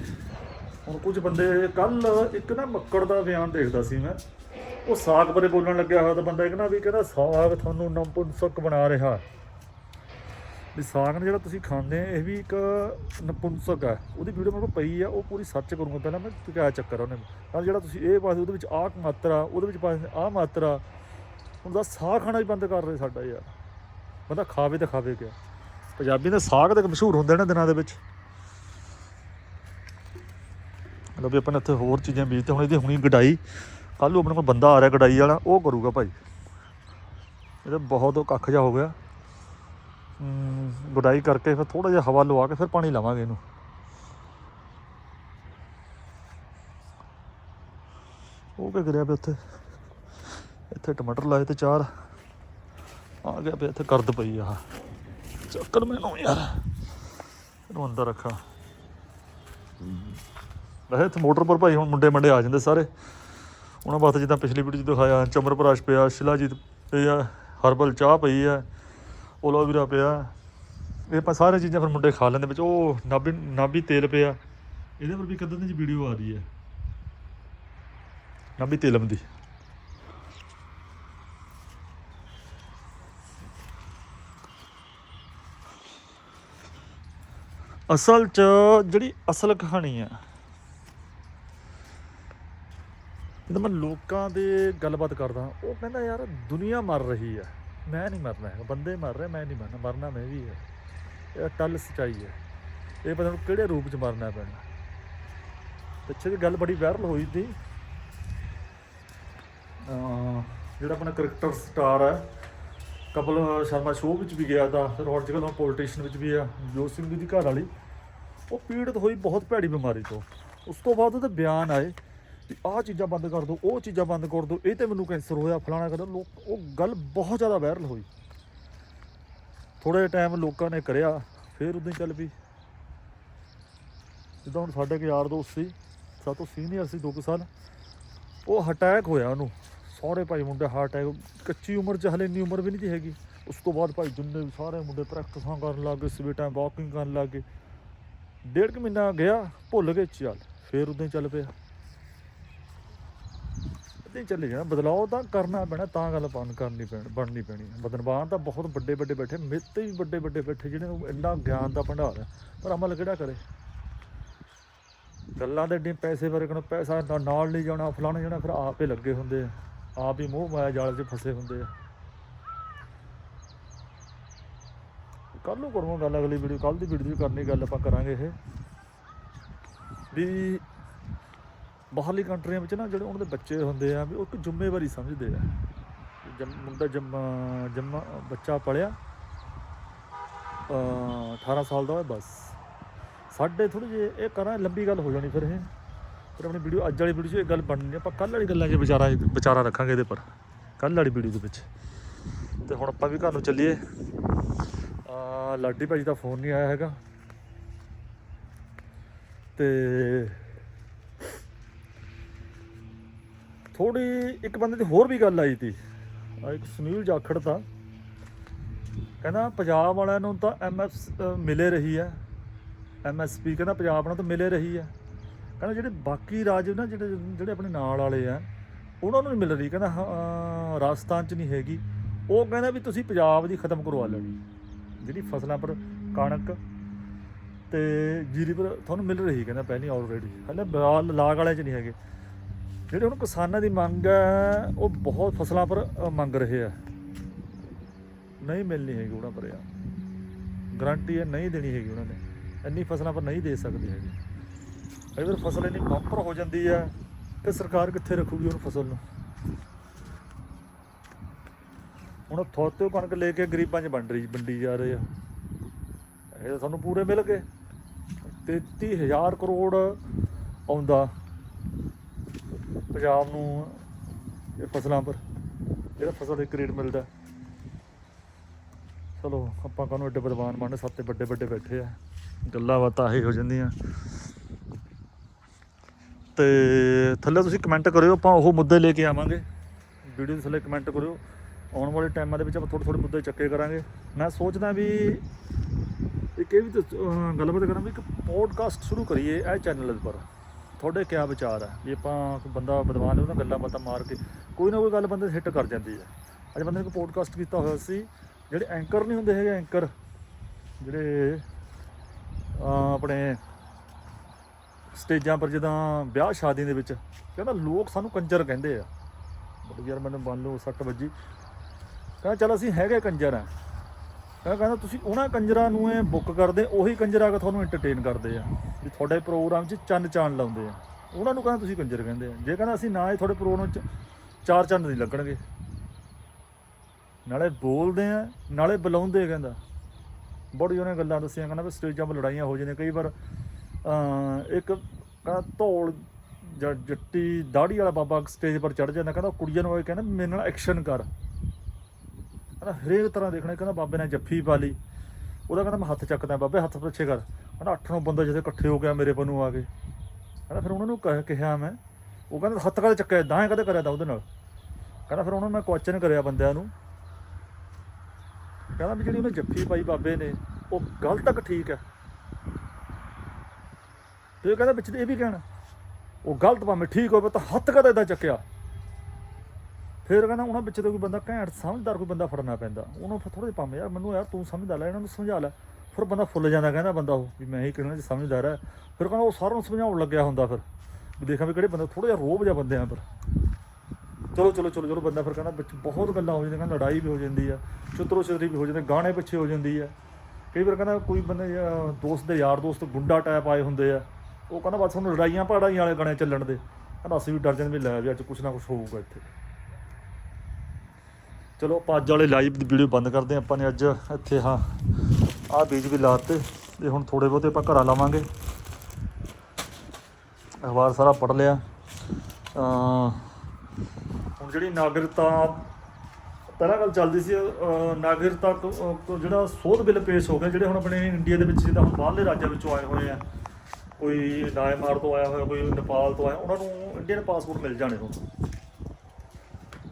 ਹੁਣ ਕੁਝ ਬੰਦੇ ਕੱਲ ਇੱਕ ਨਾ ਮੱਕੜ ਦਾ ਬਿਆਨ ਦੇਖਦਾ ਸੀ ਮੈਂ। ਉਹ ਸਾਗ ਬਾਰੇ ਬੋਲਣ ਲੱਗਿਆ ਹੋਇਆ ਤਾਂ ਬੰਦਾ ਇੱਕ ਨਾ ਵੀ ਕਹਿੰਦਾ, ਸਾਗ ਤੁਹਾਨੂੰ ਨਪੁੰਸਕ ਬਣਾ ਰਿਹਾ ਵੀ ਸਾਗ ਨੇ ਜਿਹੜਾ ਤੁਸੀਂ ਖਾਂਦੇ ਇਹ ਵੀ ਇੱਕ ਨਪੁੰਸਕ ਹੈ। ਉਹਦੀ ਵੀਡੀਓ ਮੇਰੇ ਕੋਲ ਪਈ ਆ, ਉਹ ਪੂਰੀ ਸੱਚ ਕਰੂੰਗਾ। ਪਹਿਲਾਂ ਮੈਂ ਕਿ ਕਿਆ ਚੱਕਰ ਉਹਨੇ? ਨਾਲ ਜਿਹੜਾ ਤੁਸੀਂ ਇਹ ਪਾਸੇ, ਉਹਦੇ ਵਿੱਚ ਆਹ ਮਾਤਰਾ, ਉਹਦੇ ਵਿੱਚ ਪਾਸੇ ਆਹ ਮਾਤਰਾ, ਹੁਣ ਦਾ ਸਾਗ ਖਾਣਾ ਵੀ ਬੰਦ ਕਰ ਰਹੇ ਸਾਡਾ ਯਾਰ। ਬੰਦਾ ਖਾਵੇ ਤਾਂ ਖਾਵੇ ਕਿਆ। ਪੰਜਾਬੀ ਦੇ ਸਾਗ ਤੇ ਮਸ਼ਹੂਰ ਹੁੰਦੇ ਨੇ ਦਿਨਾਂ ਦੇ ਵਿੱਚ। ਲੋ ਵੀ ਆਪਾਂ ਨੇ ਇੱਥੇ ਹੋਰ ਚੀਜ਼ਾਂ ਬੀਜਦੇ ਹੁਣ ਇਹਦੀ ਹੁਣੀ ਗਡਾਈ ਕੱਲ ਨੂੰ ਆਪਣੇ ਕੋਲ ਬੰਦਾ ਆ ਰਿਹਾ ਗਡਾਈ ਵਾਲਾ ਉਹ ਕਰੂਗਾ ਭਾਈ। ਇਹਦਾ ਬਹੁਤ ਕੱਖ ਜਾ ਹੋ ਗਿਆ। ਹਮ, ਗੁਡਾਈ ਕਰਕੇ ਫਿਰ ਥੋੜਾ ਜਿਹਾ ਹਵਾ ਲਵਾ ਕੇ ਫਿਰ ਪਾਣੀ ਲਾਵਾਂਗੇ ਇਹਨੂੰ। ਉਹ ਕੀ ਕਰਿਆ ਪਿਆ ਉੱਥੇ? ਇੱਥੇ ਟਮਾਟਰ ਲਾਏ ਤੇ ਚਾਰ। ਆ ਗਿਆ ਪਿਆ ਇੱਥੇ ਕਰਦ ਪਈ ਆ। ਚੱਕਰ ਮੈਨੂੰ ਯਾਰ। ਇਹਨੂੰ ਅੰਦਰ ਰੱਖਾਂ। ਵੈਸੇ ਇੱਥੇ ਮੋਟਰ ਪਰ ਭਾਈ ਹੁਣ ਮੁੰਡੇ ਮੰਡੇ ਆ ਜਾਂਦੇ ਸਾਰੇ। ਉਹਨਾਂ ਵਾਸਤੇ ਜਿੱਦਾਂ ਪਿਛਲੀ ਵੀਡੀਓ 'ਚ ਦਿਖਾਇਆ ਚਮਰਪਰਾਸ਼ ਪਿਆ, ਸ਼ਿਲਾਜੀਤ ਪਿਆ ਹਰਬਲ ਚਾਹ ਪਈ ਆ ਓਲੋਵੀਰਾ ਪਿਆ। ਇਹ ਆਪਾਂ ਸਾਰੇ ਚੀਜ਼ਾਂ ਫਿਰ ਮੁੰਡੇ ਖਾ ਲੈਂਦੇ ਵਿੱਚ। ਉਹ ਨਾਭੀ ਨਾਭੀ ਤੇਲ ਪਿਆ। ਇਹਦੇ ਪਰ ਵੀ ਕਦੋਂ ਦੀ ਵੀਡੀਓ ਆ ਰਹੀ ਹੈ। ਨਾਭੀ ਤੇਲਮ ਦੀ। ਅਸਲ 'ਚ ਜਿਹੜੀ ਅਸਲ ਕਹਾਣੀ ਆ ਜਦੋਂ ਮੈਂ ਲੋਕਾਂ ਦੇ ਗੱਲਬਾਤ ਕਰਦਾ, ਉਹ ਕਹਿੰਦਾ, ਯਾਰ, ਦੁਨੀਆ ਮਰ ਰਹੀ ਹੈ। ਮੈਂ ਨਹੀਂ ਮਰਨਾ ਹੈ ਬੰਦੇ ਮਰ ਰਹੇ, ਮੈਂ ਨਹੀਂ ਮਰਨਾ। ਮਰਨਾ ਮੈਂ ਵੀ ਹੈ। ਇਹ ਟੱਲ ਸਚਾਈ ਹੈ। ਇਹ ਪਤਾ ਨਹੀਂ ਕਿਹੜੇ ਰੂਪ 'ਚ ਮਰਨਾ ਪੈਣਾ। ਪਿੱਛੇ ਦੀ ਗੱਲ ਬੜੀ ਵਾਇਰਲ ਹੋਈ ਸੀ। ਜਿਹੜਾ ਆਪਣਾ ਕ੍ਰਿਕਟਰ ਸਟਾਰ ਹੈ, ਕਪਲ ਸ਼ਰਮਾ ਸ਼ੋਅ ਵਿੱਚ ਵੀ ਗਿਆ ਤਾਂ, ਫਿਰ ਹੁਣ ਜਿਹੜਾ ਪੋਲੀਟੀਸ਼ੀਅਨ ਵਿੱਚ ਵੀ ਆ, ਜੋਤ ਸਿੰਘ ਦੀ ਘਰ ਵਾਲੀ। ਉਹ ਪੀੜਤ ਹੋਈ ਬਹੁਤ ਭੈੜੀ ਬਿਮਾਰੀ ਤੋਂ। ਉਸ ਤੋਂ ਬਾਅਦ ਉਹਦੇ ਬਿਆਨ ਆਏ। ਵੀ ਆਹ ਚੀਜ਼ਾਂ ਬੰਦ ਕਰ ਦਿਓ ਉਹ ਚੀਜ਼ਾਂ ਬੰਦ ਕਰ ਦਿਓ ਇਹ ਤੇ ਮੈਨੂੰ ਕੈਂਸਰ ਹੋਇਆ, ਫਲਾਣਾ ਕਰ ਦਿਓ ਲੋਕ, ਉਹ ਗੱਲ ਬਹੁਤ ਜ਼ਿਆਦਾ ਵਾਇਰਲ ਹੋਈ। ਥੋੜੇ ਟਾਈਮ ਲੋਕਾਂ ਨੇ ਕਰਿਆ, ਫਿਰ ਉਦਾਂ ਹੀ ਚੱਲ ਪਈ। ਜਿੱਦਾਂ ਹੁਣ ਸਾਡੇ ਇੱਕ ਯਾਰ ਦੋਸਤ ਸੀ ਸਾਡੇ ਤੋਂ ਸੀਨੀਅਰ ਸੀ 2 ਸਾਲ, ਉਹ ਅਟੈਕ ਹੋਇਆ ਉਹਨੂੰ। ਸਾਰੇ ਭਾਈ ਮੁੰਡੇ ਹਾਰਟ ਅਟੈਕ ਕੱਚੀ ਉਮਰ ਚ ਹਲੇ ਇੰਨੀ ਉਮਰ ਵੀ ਨਹੀਂ ਸੀ ਹੈਗੀ। ਉਸ ਤੋਂ ਬਾਅਦ ਭਾਈ ਜਿੰਨੇ ਵੀ ਸਾਰੇ ਮੁੰਡੇ ਪ੍ਰੈਕਟਿਸਾਂ ਕਰਨ ਲੱਗ ਗਏ, ਸਵੇਰ ਟਾਈਮ ਵਾਕਿੰਗ ਕਰਨ ਲੱਗ ਗਏ। ਡੇਢ ਕੁ ਮਹੀਨਾ ਗਿਆ, ਭੁੱਲ ਗਏ ਚੱਲ, ਫੇਰ ਉਦਾਂ ਹੀ ਚੱਲ ਪਿਆ। ਇਦਾਂ ਚੱਲੇ ਜਾਣਾ। ਬਦਲਾਅ ਤਾਂ ਕਰਨਾ ਪੈਣਾ, ਤਾਂ ਗੱਲ ਬਣ ਕਰਨੀ ਪੈਣੀ, ਬਣਨੀ ਪੈਣੀ ਬਦਨਵਾਨ ਤਾਂ ਬਹੁਤ ਵੱਡੇ ਵੱਡੇ ਬੈਠੇ, ਮੇਤੇ ਵੀ ਵੱਡੇ ਵੱਡੇ ਬੈਠੇ, ਜਿਹਨਾਂ ਨੂੰ ਇੰਨਾ ਗਿਆਨ ਦਾ ਭੰਡਾਰ ਹੈ। ਪਰ ਅਮਲ ਕਿਹੜਾ ਕਰੇ? ਗੱਲਾਂ ਦੇ ਏਡੇ ਪੈਸੇ ਬਾਰੇ ਕਹਿੰਦਾ ਪੈਸਾ ਨਾ- ਨਾਲ ਨਹੀਂ ਜਾਣਾ, ਫਲਾਣੇ ਜਾਣਾ ਫਿਰ ਆਪੇ ਲੱਗੇ ਹੁੰਦੇ ਆ। ਆਪ ਹੀ ਮੂੰਹ ਮਾਇਆ ਜਾਲ 'ਚ ਫਸੇ ਹੁੰਦੇ ਆ। ਕੱਲ ਨੂੰ ਕਰੂੰਗਾ ਗੱਲ, ਅਗਲੀ ਵੀਡੀਓ ਕੱਲ ਦੀ ਵੀਡੀਓ ਕਰਨੀ ਗੱਲ, ਆਪਾਂ ਕਰਾਂਗੇ ਇਹ। ਵੀ ਬਾਹਰਲੀ ਕੰਟਰੀਆਂ ਵਿੱਚ ਨਾ ਜਿਹੜੇ ਉਹਨਾਂ ਦੇ ਬੱਚੇ ਹੁੰਦੇ ਆ ਵੀ ਉਹ ਇੱਕ ਜ਼ਿੰਮੇਵਾਰੀ ਸਮਝਦੇ ਆ। ਜੰਮ ਮੁੰਡਾ ਜੰਮਾ, ਜੰਮ, ਬੱਚਾ ਪਲਿਆ 18 ਸਾਲ ਦਾ ਹੋਇਆ ਬਸ। ਸਾਡੇ ਥੋੜੀ ਜਿਹੀ ਇਹ ਕਰਾਂ, ਲੰਬੀ ਗੱਲ ਹੋ ਜਾਣੀ ਫਿਰ ਇਹ। ਫਿਰ ਆਪਣੀ ਵੀਡੀਓ, ਅੱਜ ਵਾਲੀ ਵੀਡੀਓ 'ਚ ਇਹ ਗੱਲ ਬਣਨੀ ਆਪਾਂ ਕੱਲ੍ਹ ਵਾਲੀ ਗੱਲਾਂ 'ਚ ਵਿਚਾਰਾ ਵਿਚਾਰਾ ਰੱਖਾਂਗੇ ਇਹਦੇ ਪਰ। ਕੱਲ੍ਹ ਵਾਲੀ ਵੀਡੀਓ ਦੇ ਵਿੱਚ। ਤੇ ਹੁਣ ਆਪਾਂ ਵੀ ਘਰ ਨੂੰ ਚੱਲੀਏ। ਆ, ਲਾਡੀ ਭਾਜੀ ਦਾ ਫੋਨ ਨਹੀਂ ਆਇਆ ਹੈਗਾ। ਤੇ ਥੋੜੀ ਇੱਕ ਬੰਦੇ ਦੀ ਹੋਰ ਵੀ ਗੱਲ ਆਈ ਤੀ। ਆ ਇੱਕ ਸੁਨੀਲ ਜਾਖੜ ਦਾ ਕਹਿੰਦਾ ਪੰਜਾਬ ਵਾਲਿਆਂ ਨੂੰ ਤਾਂ ਐਮਐਸ ਮਿਲੇ ਰਹੀ ਹੈ। ਐਮਐਸਪੀ ਕਹਿੰਦਾ ਪੰਜਾਬ ਨਾਲ ਤਾਂ ਮਿਲੇ ਰਹੀ ਹੈ। ਕਹਿੰਦਾ ਜਿਹੜੇ ਬਾਕੀ ਰਾਜ ਨਾ ਜਿਹੜੇ ਜਿਹੜੇ ਆਪਣੇ ਨਾਲ ਵਾਲੇ ਆ ਉਹਨਾਂ ਨੂੰ ਨਹੀਂ ਮਿਲ ਰਹੀ। ਕਹਿੰਦਾ ਹਾਂ, ਰਾਜਸਥਾਨ 'ਚ ਨਹੀਂ ਹੈਗੀ। ਉਹ ਕਹਿੰਦਾ ਵੀ ਤੁਸੀਂ ਪੰਜਾਬ ਦੀ ਖਤਮ ਕਰਵਾ ਲੈਣੀ ਜਿਹੜੀ ਫਸਲਾਂ ਪਰ ਕਣਕ ਤੇ ਜੀਰੀ ਪਰ ਤੁਹਾਨੂੰ ਮਿਲ ਰਹੀ ਕਹਿੰਦਾ ਪਹਿਲੀ ਆਲਰੇਡੀ ਹਲੇ ਲਾਗ ਵਾਲਿਆਂ 'ਚ ਨਹੀਂ ਹੈਗੇ। ਜਿਹੜੇ ਹੁਣ ਕਿਸਾਨਾਂ ਦੀ ਮੰਗ ਹੈ, ਉਹ ਬਹੁਤ ਫਸਲਾਂ ਪਰ ਮੰਗ ਰਹੇ ਆ। ਨਹੀਂ ਮਿਲਣੀ ਹੈਗੀ ਉਹਨਾਂ ਪਰ ਯਾਰ। ਗਾਰੰਟੀ ਹੈ ਨਹੀਂ ਦੇਣੀ ਹੈਗੀ ਉਹਨਾਂ ਨੇ। ਇੰਨੀ ਫਸਲਾਂ ਪਰ ਨਹੀਂ ਦੇ ਸਕਦੇ ਹੈਗੇ। ਕਈ ਵਾਰ ਫਸਲ ਇੰਨੀ ਬੰਪਰ ਹੋ ਜਾਂਦੀ ਹੈ ਤੇ ਸਰਕਾਰ ਕਿੱਥੇ ਰੱਖੂਗੀ ਉਹਨੂੰ ਫਸਲ ਨੂੰ? ਹੁਣ ਥੋਤੇ ਕਣਕ ਲੈ ਕੇ ਗਰੀਬਾਂ 'ਚ ਵੰਡ ਰਹੀ, ਵੰਡੀ ਜਾ ਰਹੇ ਆ। ਇਹ ਤਾਂ ਸਾਨੂੰ ਪੂਰੇ ਮਿਲ ਗਏ। 33000 ਕਰੋੜ ਆਉਂਦਾ। ਪੰਜਾਬ ਨੂੰ ਇਹ ਫਸਲਾਂ ਪਰ ਜਿਹੜਾ ਫਸਲ ਦੇ ਰੇਟ ਮਿਲਦਾ ਚਲੋ, ਆਪਾਂ ਕਾਹਨੂੰ ਐਡੇ ਵਿਦਵਾਨ ਬਣਨੇ? ਸੱਤੇ ਵੱਡੇ ਵੱਡੇ ਬੈਠੇ ਆ। ਗੱਲਾਂ ਬਾਤਾਂ ਆਹੀ ਹੋ ਜਾਂਦੀਆਂ ਤੇ ਥੱਲੇ ਤੁਸੀਂ ਕਮੈਂਟ ਕਰਿਓ, ਆਪਾਂ ਉਹ ਮੁੱਦੇ ਲੈ ਕੇ ਆਵਾਂਗੇ। ਵੀਡੀਓ ਦੇ ਥੱਲੇ ਕਮੈਂਟ ਕਰਿਓ। ਆਉਣ ਵਾਲੇ ਟਾਈਮਾਂ ਦੇ ਵਿੱਚ ਆਪਾਂ ਥੋੜ੍ਹੇ ਥੋੜ੍ਹੇ ਮੁੱਦੇ ਚੱਕੇ ਕਰਾਂਗੇ। ਮੈਂ ਸੋਚਦਾ ਵੀ ਇੱਕ ਇਹ ਵੀ ਗੱਲਬਾਤ ਕਰਾਂ ਵੀ ਇੱਕ ਪੋਡਕਾਸਟ ਸ਼ੁਰੂ ਕਰੀਏ ਇਹ ਚੈਨਲ ਪਰ ਤੁਹਾਡੇ ਕਿਆ ਵਿਚਾਰ ਹੈ ਵੀ ਆਪਾਂ ਕੋਈ ਬੰਦਾ ਵਿਦਵਾਨ ਉਹਨਾਂ ਗੱਲਾਂ ਬਾਤਾਂ ਮਾਰ ਕੇ ਕੋਈ ਨਾ ਕੋਈ ਗੱਲ ਬੰਦੇ ਹਿੱਟ ਕਰ ਜਾਂਦੀ ਹੈ ਅੱਜ ਬੰਦੇ ਨੇ ਇੱਕ ਪੋਡਕਾਸਟ ਕੀਤਾ ਹੋਇਆ ਸੀ, ਜਿਹੜੇ ਐਂਕਰ ਨਹੀਂ ਹੁੰਦੇ ਹੈਗੇ ਐਂਕਰ ਜਿਹੜੇ ਆਪਣੇ ਸਟੇਜਾਂ ਪਰ ਜਦੋਂ ਵਿਆਹ ਸ਼ਾਦੀ ਦੇ ਵਿੱਚ, ਕਹਿੰਦਾ ਲੋਕ ਸਾਨੂੰ ਕੰਜਰ ਕਹਿੰਦੇ ਆ। ਬੜੀ ਯਾਰ ਮੈਨੂੰ ਮੰਨ ਲਓ ਸੱਟ ਵੱਜੀ। ਕਹਿੰਦਾ ਚਲ ਅਸੀਂ ਹੈਗੇ ਕੰਜਰ ਆ। ਕਹਿੰਦਾ ਕਹਿੰਦਾ ਤੁਸੀਂ ਉਹਨਾਂ ਕੰਜਰਾਂ ਨੂੰ ਇਹ ਬੁੱਕ ਕਰਦੇ, ਉਹੀ ਕੰਜਰਾਂ ਆ ਤੁਹਾਨੂੰ ਐਂਟਰਟੇਨ ਕਰਦੇ ਆ। ਵੀ ਤੁਹਾਡੇ ਪ੍ਰੋਗਰਾਮ 'ਚ ਚੰਨ ਚਾਨ ਲਾਉਂਦੇ ਆ। ਉਹਨਾਂ ਨੂੰ ਕਹਿੰਦਾ ਤੁਸੀਂ ਕੰਜਰ ਕਹਿੰਦੇ ਆ। ਜੇ ਕਹਿੰਦਾ ਅਸੀਂ ਨਾ ਹੀ ਤੁਹਾਡੇ ਪ੍ਰੋਗਰਾਮ 'ਚ ਚਾਰ ਚੰਨ ਨਹੀਂ ਲੱਗਣਗੇ। ਨਾਲੇ ਬੋਲਦੇ ਆ, ਨਾਲੇ ਬੁਲਾਉਂਦੇ ਕਹਿੰਦਾ। ਬੜੀ ਉਹਨੇ ਗੱਲਾਂ ਦੱਸੀਆਂ, ਕਹਿੰਦਾ ਵੀ ਸਟੇਜਾਂ 'ਤੇ ਲੜਾਈਆਂ ਹੋ ਜਾਂਦੀਆਂ। ਕਈ ਵਾਰ ਇੱਕ ਕਹਿੰਦਾ ਧੌਲ ਜਾਂ ਜੱਟੀ ਦਾੜੀ ਵਾਲਾ ਬਾਬਾ ਸਟੇਜ ਪਰ ਚੜ ਜਾਂਦਾ। ਕਹਿੰਦਾ ਕੁੜੀਆਂ ਨੂੰ ਇਹ ਕਹਿੰਦਾ, ਮੇਰੇ ਨਾਲ ਐਕਸ਼ਨ ਕਰ। ਕਹਿੰਦਾ ਹਰੇਕ ਤਰ੍ਹਾਂ ਦੇਖਣਾ, ਕਹਿੰਦਾ ਬਾਬੇ ਨੇ ਜੱਫੀ ਪਾ ਲਈ। ਉਹਦਾ ਕਹਿੰਦਾ ਮੈਂ ਹੱਥ ਚੱਕਦਾ, ਬਾਬੇ ਹੱਥ ਪਿੱਛੇ ਕਰ। ਕਹਿੰਦਾ ਅੱਠ ਨੌ ਬੰਦੇ ਜਦੋਂ ਇਕੱਠੇ ਹੋ ਗਿਆ ਮੇਰੇ ਨੂੰ ਆ ਕੇ। ਕਹਿੰਦਾ ਫਿਰ ਉਹਨਾਂ ਨੂੰ ਕਹਿ, ਕਿਹਾ ਮੈਂ, ਉਹ ਕਹਿੰਦਾ ਹੱਥ ਕਦੇ ਚੱਕਿਆ ਦਾਂ ਕਦੇ ਕਰਿਆ ਤਾ ਉਹਦੇ ਨਾਲ। ਕਹਿੰਦਾ ਫਿਰ ਉਹਨਾਂ ਨੂੰ ਮੈਂ ਕੁਐਸਚਨ ਕਰਿਆ ਬੰਦਿਆਂ ਨੂੰ। ਕਹਿੰਦਾ ਵੀ ਜਿਹੜੀ ਉਹਨੇ ਜੱਫੀ ਪਾਈ ਬਾਬੇ ਨੇ, ਉਹ ਗਲਤ ਤੱਕ ਠੀਕ ਹੈ ਤੇ ਕਹਿੰਦਾ ਵਿੱਚ ਇਹ ਵੀ ਕਹਿਣਾ, ਉਹ ਗਲਤ ਭਾਵੇਂ ਠੀਕ ਹੋਵੇ ਤਾਂ ਹੱਥ ਕਦੇ ਇਦਾਂ ਚੱਕਿਆ। ਫਿਰ ਕਹਿੰਦਾ ਉਹਨਾਂ ਵਿੱਚ ਤੇ ਕੋਈ ਬੰਦਾ ਘੈਂਟ ਸਮਝਦਾਰ ਕੋਈ ਬੰਦਾ ਫੜਨਾ ਪੈਂਦਾ। ਉਹਨੂੰ ਫਿਰ ਥੋੜੇ ਭਾਵੇਂ ਯਾਰ, ਮੈਨੂੰ ਯਾਰ ਤੂੰ ਸਮਝਦਾ ਲੈ, ਇਹਨਾਂ ਨੂੰ ਸਮਝਾ ਲੈ। ਫਿਰ ਬੰਦਾ ਫੁੱਲ ਜਾਂਦਾ ਕਹਿੰਦਾ ਬੰਦਾ ਉਹ, ਵੀ ਮੈਂ ਹੀ ਕਿਹਨਾਂ ਚ ਸਮਝਦਾਰ ਹੈ। ਫਿਰ ਕਹਿੰਦਾ ਉਹ ਸਾਰਿਆਂ ਨੂੰ ਸਮਝਾਉਣ ਲੱਗਿਆ ਹੁੰਦਾ ਫਿਰ। ਵੀ ਦੇਖਾਂ ਵੀ ਕਿਹੜੇ ਬੰਦੇ ਥੋੜਾ ਜਿਹਾ ਰੋਬ ਜਿਹਾ ਬੰਦੇ ਆ ਪਰ ਚਲੋ ਚਲੋ ਚਲੋ ਚਲੋ ਬੰਦਾ ਫਿਰ ਕਹਿੰਦਾ ਵਿੱਚ ਬਹੁਤ ਗੱਲਾਂ ਹੋ ਜਾਂਦੀਆਂ, ਕਹਿੰਦਾ ਲੜਾਈ ਵੀ ਹੋ ਜਾਂਦੀ ਆ, ਚੁੱਤਰੋ ਚੁੱਤਰੀ ਵੀ ਹੋ ਜਾਂਦੀ, ਗਾਣੇ ਪਿੱਛੇ ਹੋ ਜਾਂਦੀ ਆ। ਕਈ ਵਾਰ ਕਹਿੰਦਾ ਕੋਈ ਬੰਦੇ ਦੋਸਤ ਦੇ ਯਾਰ ਦੋਸਤ ਗੁੰਡਾ ਟਾਈਪ ਆਏ ਹੁੰਦੇ ਆ। ਉਹ ਕਹਿੰਦਾ ਬਸ ਹੁਣ ਲੜਾਈਆਂ ਪੜਾਈਆਂ ਵਾਲੇ ਗਾਣੇ ਚੱਲਣ ਦੇ। ਕਹਿੰਦਾ ਅਸੀਂ ਵੀ ਡਰ ਜਾਂਦੇ ਵੀ ਲੈ ਵੀ ਅੱਜ ਕੁਛ ਨਾ ਕੁਛ ਹੋਊਗਾ ਇੱਥੇ। ਚਲੋ, ਆਪਾਂ ਅੱਜ ਵਾਲੇ ਲਾਈਵ ਦੀ ਵੀਡੀਓ ਬੰਦ ਕਰਦੇ ਹਾਂ। ਆਪਾਂ ਨੇ ਅੱਜ ਇੱਥੇ ਹਾਂ, ਆਹ ਬੀਜ ਵੀ ਲਾਤੇ ਤੇ ਹੁਣ ਥੋੜੇ ਬਹੁਤੇ ਆਪਾਂ ਘਰਾਂ ਲਾਵਾਂਗੇ। ਅਖਬਾਰ ਸਾਰਾ ਪੜ ਲਿਆ। ਹੁਣ ਜਿਹੜੀ ਨਾਗਰਿਕਤਾ, ਪਹਿਲਾਂ ਗੱਲ ਚੱਲਦੀ ਸੀ ਨਾਗਰਿਕਤਾ ਤੋਂ ਜਿਹੜਾ ਸੋਧ ਬਿੱਲ ਪੇਸ਼ ਹੋ ਗਿਆ, ਜਿਹੜੇ ਹੁਣ ਆਪਣੇ ਇੰਡੀਆ ਦੇ ਵਿੱਚ ਜਿੱਦਾਂ ਹੁਣ ਬਾਹਰਲੇ ਰਾਜਾਂ ਵਿੱਚੋਂ ਆਏ ਹੋਏ ਆ, ਕੋਈ ਨਾਇਮਾਰ ਤੋਂ ਆਇਆ ਹੋਇਆ, ਕੋਈ ਨੇਪਾਲ ਤੋਂ ਆਇਆ, ਉਹਨਾਂ ਨੂੰ ਇੰਡੀਅਨ ਪਾਸਪੋਰਟ ਮਿਲ ਜਾਣੇ ਹੁਣ।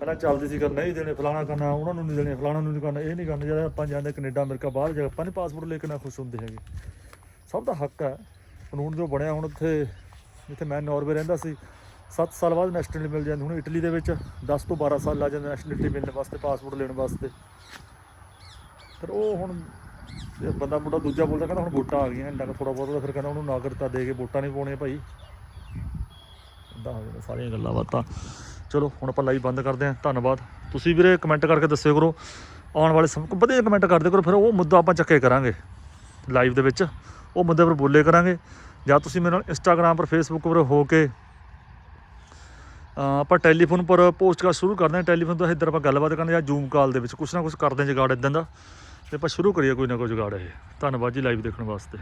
ਪਹਿਲਾਂ ਚੱਲਦੀ ਸੀ ਕਰ ਨਹੀਂ ਦੇਣੇ ਫਲਾਣਾ ਕਰਨਾ, ਉਹਨਾਂ ਨੂੰ ਨਹੀਂ ਦੇਣੇ, ਫਲਾਣਾ ਨੂੰ ਨਹੀਂ ਕਰਨਾ, ਇਹ ਨਹੀਂ ਕਰਨਾ, ਜਦੋਂ ਆਪਾਂ ਜਾਂਦੇ ਕੈਨੇਡਾ, ਅਮਰੀਕਾ, ਬਾਹਰ ਜਾ ਕੇ ਆਪਾਂ ਨਹੀਂ ਪਾਸਪੋਰਟ ਲੈ ਕੇ ਨਾ ਖੁਸ਼ ਹੁੰਦੇ ਹੈਗੇ। ਸਭ ਦਾ ਹੱਕ ਹੈ, ਕਾਨੂੰਨ ਜੋ ਬਣਿਆ ਹੁਣ ਉੱਥੇ ਜਿੱਥੇ ਮੈਂ ਨਾਰਵੇ ਰਹਿੰਦਾ ਸੀ 7 ਸਾਲ ਬਾਅਦ ਨੈਸ਼ਨਲਿਟੀ ਮਿਲ ਜਾਂਦੀ, ਹੁਣ ਇਟਲੀ ਦੇ ਵਿੱਚ 10 ਤੋਂ 12 ਸਾਲ ਲੱਗ ਜਾਂਦੇ ਨੈਸ਼ਨਲਿਟੀ ਮਿਲਣ ਵਾਸਤੇ, ਪਾਸਪੋਰਟ ਲੈਣ ਵਾਸਤੇ। ਫਿਰ ਉਹ ਹੁਣ ਇਹ ਬੰਦਾ ਮੁੰਡਾ ਦੂਜਾ ਬੋਲਦਾ, ਕਹਿੰਦਾ ਹੁਣ ਵੋਟਾਂ ਆ ਗਈਆਂ, ਇੰਨਾ ਕੁ ਥੋੜਾ ਬਹੁਤਾ ਫਿਰ ਕਹਿੰਦਾ ਉਹਨੂੰ ਨਾਗਰਿਕਤਾ ਦੇ ਕੇ ਵੋਟਾਂ ਨਹੀਂ ਪਾਉਣੀਆਂ ਭਾਈ। ਇਦਾਂ ਹੋ ਜਾਂਦਾ ਸਾਰੀਆਂ ਗੱਲਾਂ ਬਾਤਾਂ। ਚਲੋ, ਹੁਣ ਆਪਾਂ ਲਾਈਵ ਬੰਦ ਕਰਦੇ ਹਾਂ। ਧੰਨਵਾਦ। ਤੁਸੀਂ ਵੀਰੇ ਕਮੈਂਟ ਕਰਕੇ ਦੱਸਿਓ ਕਰੋ। ਆਉਣ ਵਾਲੇ ਸਮੇਂ ਵਧੀਆ ਕਮੈਂਟ ਕਰਦੇ ਕਰੋ, ਫਿਰ ਉਹ ਮੁੱਦਾ ਆਪਾਂ ਚੱਕੇ ਕਰਾਂਗੇ। ਲਾਈਵ ਦੇ ਵਿੱਚ, ਉਹ ਮੁੱਦੇ ਪਰ ਬੋਲੇ ਕਰਾਂਗੇ। ਜਾਂ ਤੁਸੀਂ ਮੇਰੇ ਨਾਲ ਇੰਸਟਾਗ੍ਰam ਪਰ ਫੇਸਬੁੱਕ ਪਰ ਹੋ ਕੇ ਆਪਾਂ ਟੈਲੀਫੋਨ ਪਰ ਪੋਸਟ ਕਰ ਸ਼ੁਰੂ ਕਰਦੇ ਹਾਂ। ਟੈਲੀਫੋਨ ਤੋਂ ਇੱਧਰ ਆਪਾਂ ਗੱਲਬਾਤ ਕਰਦੇ ਹਾਂ, ਜਾਂ ਜ਼ੂਮ ਕਾਲ ਦੇ ਵਿੱਚ। ਕੁਛ ਨਾ ਕੁਛ ਕਰਦੇ ਹਾਂ ਜੁਗਾੜ ਇਦਾਂ ਦਾ। ਤੇ ਆਪਾਂ ਸ਼ੁਰੂ ਕਰੀਏ ਕੋਈ ਨਾ ਕੋਈ ਜੁਗਾੜ ਇਹ। ਧੰਨਵਾਦ ਜੀ ਲਾਈਵ ਦੇਖਣ ਵਾਸਤੇ।